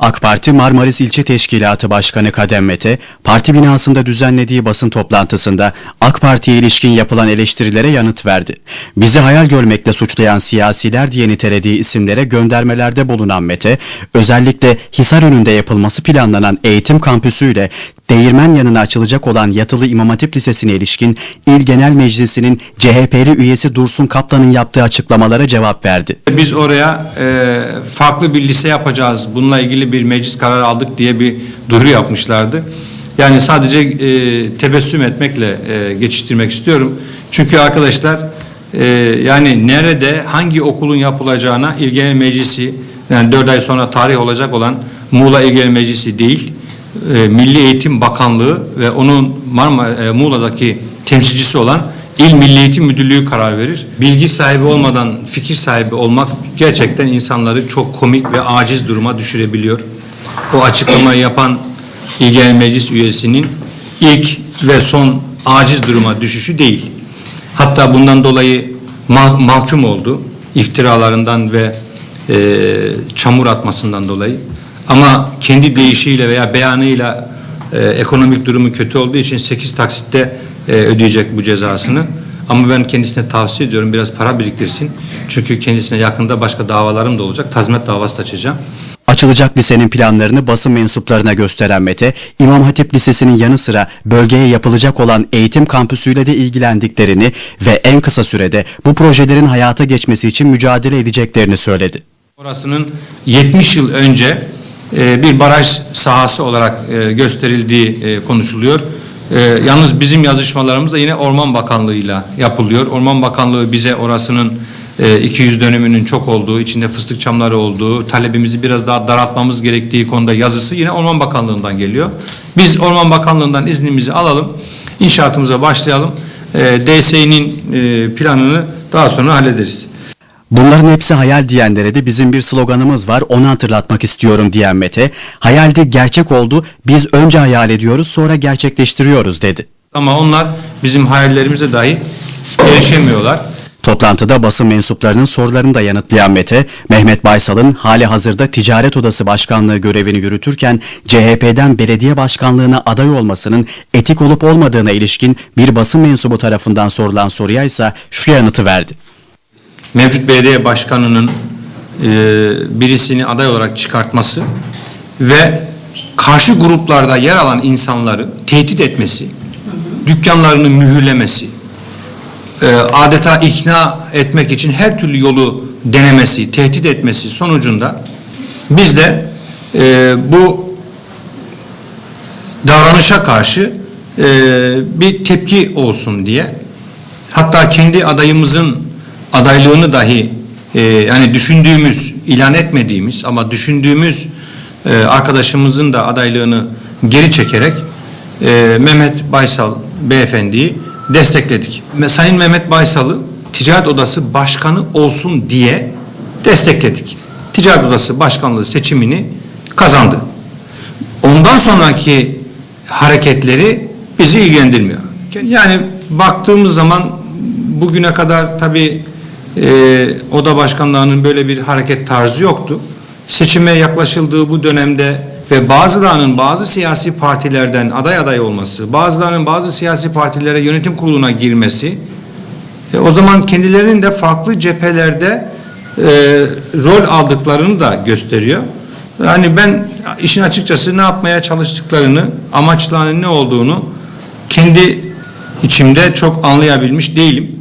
AK Parti Marmaris İlçe Teşkilatı Başkanı Kadem Mete, parti binasında düzenlediği basın toplantısında AK Parti'ye ilişkin yapılan eleştirilere yanıt verdi. Bizi hayal görmekle suçlayan siyasiler diye nitelediği isimlere göndermelerde bulunan Mete, özellikle Hisar önünde yapılması planlanan eğitim kampüsüyle Değirmen yanına açılacak olan Yatılı İmam Hatip Lisesi'ne ilişkin İl Genel Meclisi'nin CHP'li üyesi Dursun Kaplan'ın yaptığı açıklamalara cevap verdi. Biz oraya e, farklı bir lise yapacağız, bununla ilgili bir meclis kararı aldık diye bir duyuru yapmışlardı. Yani sadece e, tebessüm etmekle e, geçiştirmek istiyorum. Çünkü arkadaşlar e, yani nerede hangi okulun yapılacağına İl Genel Meclisi yani 4 ay sonra tarih olacak olan Muğla İl Genel Meclisi değil, e, Milli Eğitim Bakanlığı ve onun Marmara, e, Muğla'daki temsilcisi olan İl Milli Eğitim Müdürlüğü karar verir. Bilgi sahibi olmadan fikir sahibi olmak gerçekten insanları çok komik ve aciz duruma düşürebiliyor. O açıklamayı yapan İl Genel Meclis üyesinin ilk ve son aciz duruma düşüşü değil. Hatta bundan dolayı mah- mahkum oldu. iftiralarından ve e, çamur atmasından dolayı. Ama kendi deyişiyle veya beyanıyla e, ekonomik durumu kötü olduğu için 8 taksitte e, ödeyecek bu cezasını. Ama ben kendisine tavsiye ediyorum biraz para biriktirsin. Çünkü kendisine yakında başka davalarım da olacak. Tazminat davası da açacağım. Açılacak lisenin planlarını basın mensuplarına gösteren Mete, İmam Hatip Lisesi'nin yanı sıra bölgeye yapılacak olan eğitim kampüsüyle de ilgilendiklerini ve en kısa sürede bu projelerin hayata geçmesi için mücadele edeceklerini söyledi. Orasının 70 yıl önce e, bir baraj sahası olarak e, gösterildiği konuşuluyor. E, Yalnız bizim yazışmalarımız da yine Orman Bakanlığı'yla yapılıyor. Orman Bakanlığı bize orasının e, 200 dönümünün çok olduğu, içinde fıstık çamları olduğu, talebimizi biraz daha daraltmamız gerektiği konuda yazısı yine Orman Bakanlığı'ndan geliyor. Biz Orman Bakanlığı'ndan iznimizi alalım, inşaatımıza başlayalım. E, DSİ'nin e, planını daha sonra hallederiz. Bunların hepsi hayal diyenlere de bizim bir sloganımız var onu hatırlatmak istiyorum diyen Mete, hayalde gerçek oldu biz önce hayal ediyoruz sonra gerçekleştiriyoruz dedi. Ama onlar bizim hayallerimize dahi erişemiyorlar. Toplantıda basın mensuplarının sorularını da yanıtlayan Mete, Mehmet Baysal'ın hali hazırda Ticaret Odası Başkanlığı görevini yürütürken CHP'den belediye başkanlığına aday olmasının etik olup olmadığına ilişkin bir basın mensubu tarafından sorulan soruya ise şu yanıtı verdi. Mevcut belediye başkanının e, birisini aday olarak çıkartması ve karşı gruplarda yer alan insanları tehdit etmesi, dükkanlarını mühürlemesi, e, adeta ikna etmek için her türlü yolu denemesi, tehdit etmesi sonucunda biz de e, bu davranışa karşı e, bir tepki olsun diye hatta kendi adayımızın adaylığını dahi e, yani düşündüğümüz, ilan etmediğimiz ama düşündüğümüz e, arkadaşımızın da adaylığını geri çekerek e, Mehmet Baysal beyefendiyi destekledik. Sayın Mehmet Baysal'ı Ticaret Odası Başkanı olsun diye destekledik. Ticaret Odası Başkanlığı seçimini kazandı. Ondan sonraki hareketleri bizi ilgilendirmiyor. Yani baktığımız zaman bugüne kadar tabi oda başkanlığının böyle bir hareket tarzı yoktu. Seçime yaklaşıldığı bu dönemde ve bazılarının bazı siyasi partilerden aday aday olması, bazılarının bazı siyasi partilere yönetim kuruluna girmesi, e, o zaman kendilerinin de farklı cephelerde e, rol aldıklarını da gösteriyor. Yani ben işin açıkçası ne yapmaya çalıştıklarını, amaçlarının ne olduğunu kendi içimde çok anlayabilmiş değilim.